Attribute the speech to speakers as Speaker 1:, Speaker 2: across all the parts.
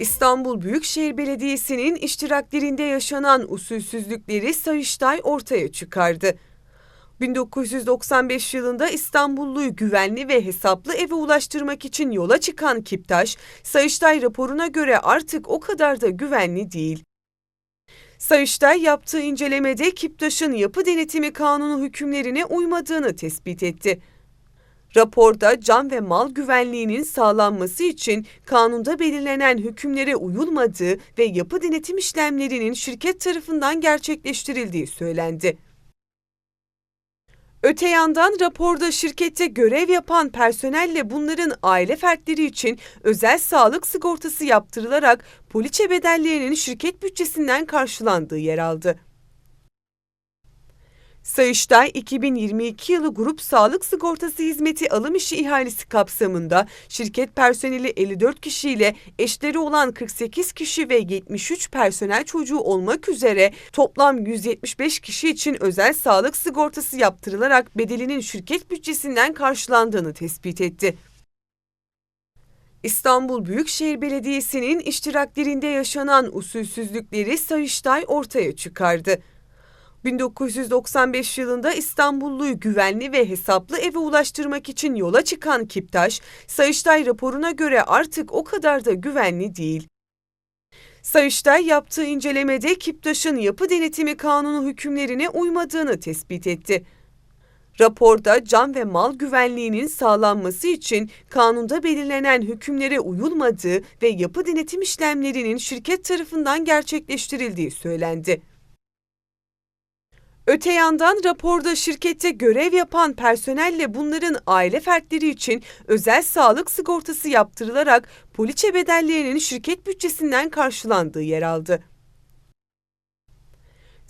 Speaker 1: İstanbul Büyükşehir Belediyesi'nin iştiraklerinde yaşanan usulsüzlükleri Sayıştay ortaya çıkardı. 1995 yılında İstanbulluyu güvenli ve hesaplı eve ulaştırmak için yola çıkan Kiptaş, Sayıştay raporuna göre artık o kadar da güvenli değil. Sayıştay yaptığı incelemede Kiptaş'ın yapı denetimi kanunu hükümlerine uymadığını tespit etti. Raporda can ve mal güvenliğinin sağlanması için kanunda belirlenen hükümlere uyulmadığı ve yapı denetim işlemlerinin şirket tarafından gerçekleştirildiği söylendi. Öte yandan raporda şirkette görev yapan personelle bunların aile fertleri için özel sağlık sigortası yaptırılarak poliçe bedellerinin şirket bütçesinden karşılandığı yer aldı. Sayıştay 2022 yılı grup sağlık sigortası hizmeti alım işi ihalesi kapsamında şirket personeli 54 kişiyle eşleri olan 48 kişi ve 73 personel çocuğu olmak üzere toplam 175 kişi için özel sağlık sigortası yaptırılarak bedelinin şirket bütçesinden karşılandığını tespit etti. İstanbul Büyükşehir Belediyesi'nin iştiraklerinde yaşanan usulsüzlükleri Sayıştay ortaya çıkardı. 1995 yılında İstanbulluyu güvenli ve hesaplı eve ulaştırmak için yola çıkan Kiptaş, Sayıştay raporuna göre artık o kadar da güvenli değil. Sayıştay yaptığı incelemede Kiptaş'ın yapı denetimi kanunu hükümlerine uymadığını tespit etti. Raporda can ve mal güvenliğinin sağlanması için kanunda belirlenen hükümlere uyulmadığı ve yapı denetim işlemlerinin şirket tarafından gerçekleştirildiği söylendi. Öte yandan raporda şirkette görev yapan personelle bunların aile fertleri için özel sağlık sigortası yaptırılarak poliçe bedellerinin şirket bütçesinden karşılandığı yer aldı.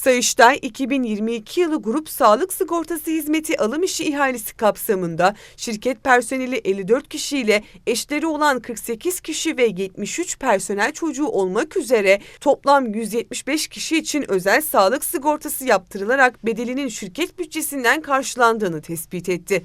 Speaker 1: Sayıştay 2022 yılı grup sağlık sigortası hizmeti alım işi ihalesi kapsamında şirket personeli 54 kişiyle eşleri olan 48 kişi ve 73 personel çocuğu olmak üzere toplam 175 kişi için özel sağlık sigortası yaptırılarak bedelinin şirket bütçesinden karşılandığını tespit etti.